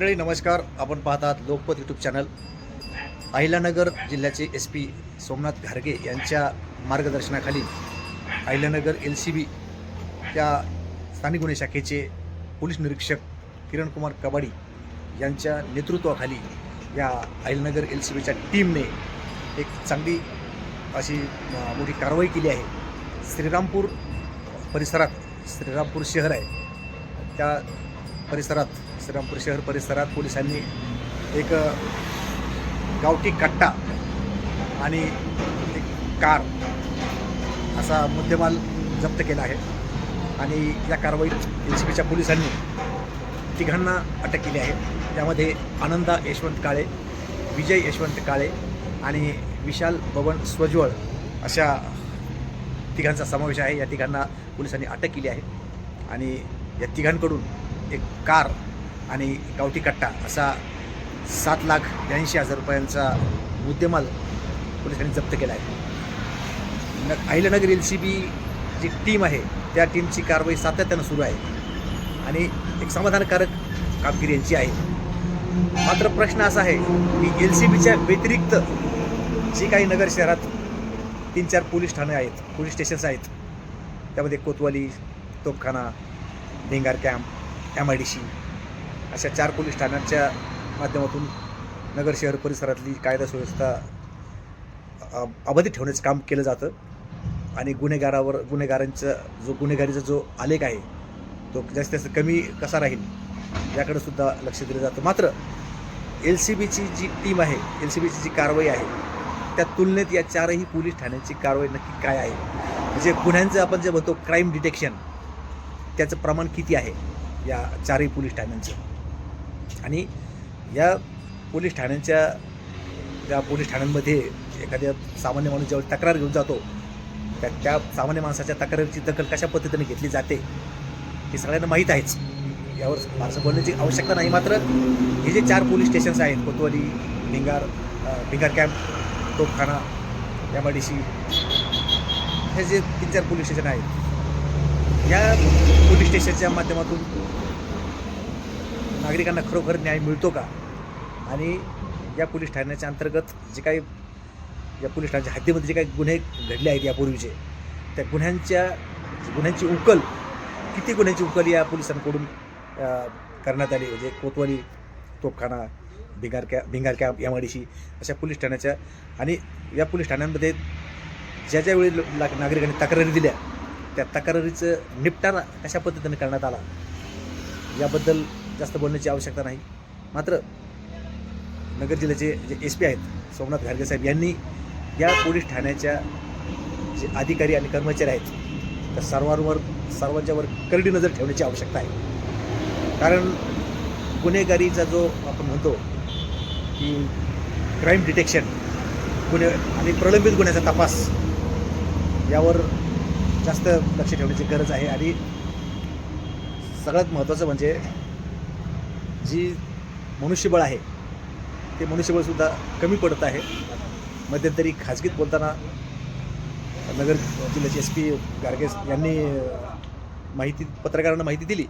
मंडळी नमस्कार. आपण पाहतात लोकपत यूट्यूब चॅनल अहिल्यानगर जिल्ह्याचे एस पी सोमनाथ घारगे यांच्या मार्गदर्शनाखाली अहिल्यानगर एल सी बी त्या स्थानिक गुन्हे शाखेचे पोलीस निरीक्षक किरणकुमार कबाडी यांच्या नेतृत्वाखाली या अहिल्यानगर एल सी बीच्या टीमने एक चांगली अशी मोठी कारवाई केली आहे. श्रीरामपूर परिसरात श्रीरामपूर शहर आहे. त्या परिसरात श्रीरामपूर शहर परिसरात पोलिसांनी एक गावठी कट्टा आणि एक कार असा मुद्देमाल जप्त केला आहे आणि या कारवाईत एन सी बीच्या पोलिसांनी तिघांना अटक केली आहे. त्यामध्ये आनंदा यशवंत काळे विजय यशवंत काळे आणि विशाल बबन स्वज्वळ अशा तिघांचा समावेश आहे. या तिघांना पोलिसांनी अटक केली आहे आणि या तिघांकडून एक कार आणि गावठी कट्टा असा सात लाख ब्याऐंशी हजार रुपयांचा मुद्देमाल पोलिसांनी जप्त केला आहे. न अहिल्यानगर एल सी बी जी टीम आहे त्या टीमची कारवाई सातत्यानं सुरू आहे. आणि एक समाधानकारक कामगिरी यांची आहे. मात्र प्रश्न असा आहे की एल सी बीच्या व्यतिरिक्त जी काही नगर शहरात तीन चार पोलीस ठाणे आहेत पोलीस स्टेशन्स आहेत त्यामध्ये Kotwali Topkhana Bhingar camp M I D C अशा चार पोलीस ठाण्यांच्या माध्यमातून नगर शहर परिसरातली कायदा सुव्यवस्था अबाधित ठेवण्याचं काम केलं जातं. आणि गुन्हेगारावर गुन्हेगारांचा जो गुन्हेगारीचा जो आलेख आहे तो जास्तीत जास्त कमी कसा राहील याकडे सुद्धा लक्ष दिलं जातं. मात्र एल सी बीची जी टीम आहे एल सी बीची जी कारवाई आहे त्या तुलनेत या चारही पोलीस ठाण्यांची कारवाई नक्की काय आहे? म्हणजे गुन्ह्यांचं आपण जे म्हणतो क्राईम डिटेक्शन त्याचं प्रमाण किती आहे या चारही पोलीस ठाण्यांचं? आणि या पोलीस ठाण्यांच्या ज्या पोलीस ठाण्यांमध्ये एखाद्या सामान्य माणूस ज्यावेळी तक्रार घेऊन जातो त्या त्या सामान्य माणसाच्या तक्रारीची दखल कशा पद्धतीने घेतली जाते हे सगळ्यांना माहीत आहेच. यावर फारसं बोलण्याची आवश्यकता नाही. मात्र हे जे चार पोलीस स्टेशन्स आहेत Kotwali Bhingar Bhingar camp Topkhana M I D C हे जे तीन चार पोलीस स्टेशन आहेत या पोलीस स्टेशनच्या माध्यमातून नागरिकांना खरोखर न्याय मिळतो का? आणि या पोलीस ठाण्याच्या अंतर्गत जे काही या पोलीस ठाण्याच्या हद्दीमध्ये जे काही गुन्हे घडले आहेत यापूर्वीचे त्या गुन्ह्यांच्या गुन्ह्यांची उकल किती गुन्ह्यांची उकल या पोलिसांकडून करण्यात आली? म्हणजे कोतवाली तोपखाना भिंगार कॅ भिंगार कॅम्प अशा पोलीस ठाण्याच्या आणि या पोलीस ठाण्यांमध्ये ज्या ज्या वेळी ला- नागरिकांनी तक्रारी दिल्या त्या तक्रारीचं निपटारा कशा पद्धतीने करण्यात आला? याबद्दल जास्त बोलण्याची आवश्यकता नाही. मात्र नगर जिल्ह्याचे जे एस पी आहेत सोमनाथ घारगे साहेब यांनी या पोलीस ठाण्याच्या जे अधिकारी आणि कर्मचारी आहेत त्या सर्वांवर सर्वांच्यावर करडी नजर ठेवण्याची आवश्यकता आहे. कारण गुन्हेगारीचा जो आपण म्हणतो की क्राईम डिटेक्शन गुन्हे आणि प्रलंबित गुन्ह्याचा तपास यावर जास्त लक्ष ठेवण्याची गरज आहे. आणि सगळ्यात महत्त्वाचं म्हणजे जी मनुष्यबळ आहे ते मनुष्यबळसुद्धा कमी पडत आहे. मध्यंतरी खाजगीत बोलताना नगर जिल्ह्याचे एस पी गार्गेस यांनी माहिती पत्रकारांना माहिती दिली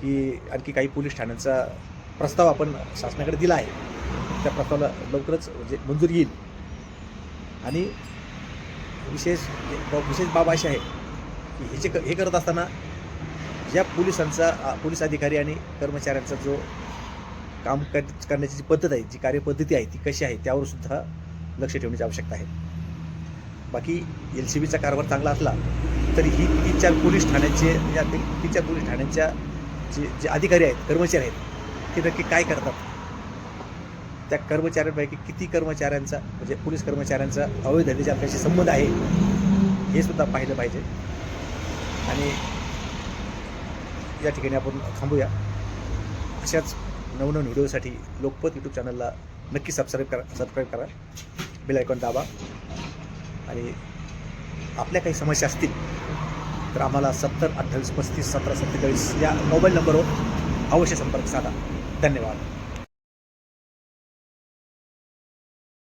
की आणखी काही पोलीस ठाण्यांचा प्रस्ताव आपण शासनाकडे दिला आहे. त्या प्रस्तावाला लवकरच म्हणजे मंजूर येईल. आणि विशेष विशेष बाब अशी आहे की हे जे क- हे करत असताना या पोलिसांचा पोलीस अधिकारी आणि कर्मचाऱ्यांचा जो काम कर करण्याची जी पद्धत आहे जी कार्यपद्धती आहे ती कशी आहे त्यावर सुद्धा लक्ष ठेवण्याची आवश्यकता आहे. बाकी एल सी बीचा कारभार चांगला असला तरी ही तीन चार पोलीस ठाण्याचे या तीन चार पोलीस ठाण्यांच्या जे जे अधिकारी आहेत कर्मचारी आहेत ते नक्की काय करतात? त्या कर्मचाऱ्यांपैकी किती कर्मचाऱ्यांचा म्हणजे पोलीस कर्मचाऱ्यांचा अवैध धंद्याच्या आपल्याशी संबंध आहे हे सुद्धा पाहिलं पाहिजे. आणि या ठिकाणी आपण थांबूया. अशाच नवनवीन व्हिडिओसाठी लोकपत यूट्यूब चॅनलला नक्की सबस्क्राईब करा सबस्क्राईब करा. बेल आयकॉन दाबा. आणि आपल्या काही समस्या असतील तर आम्हाला सत्तर अठ्ठावीस पस्तीस सतरा सत्तेचाळीस या मोबाईल नंबरवर अवश्य संपर्क साधा. धन्यवाद.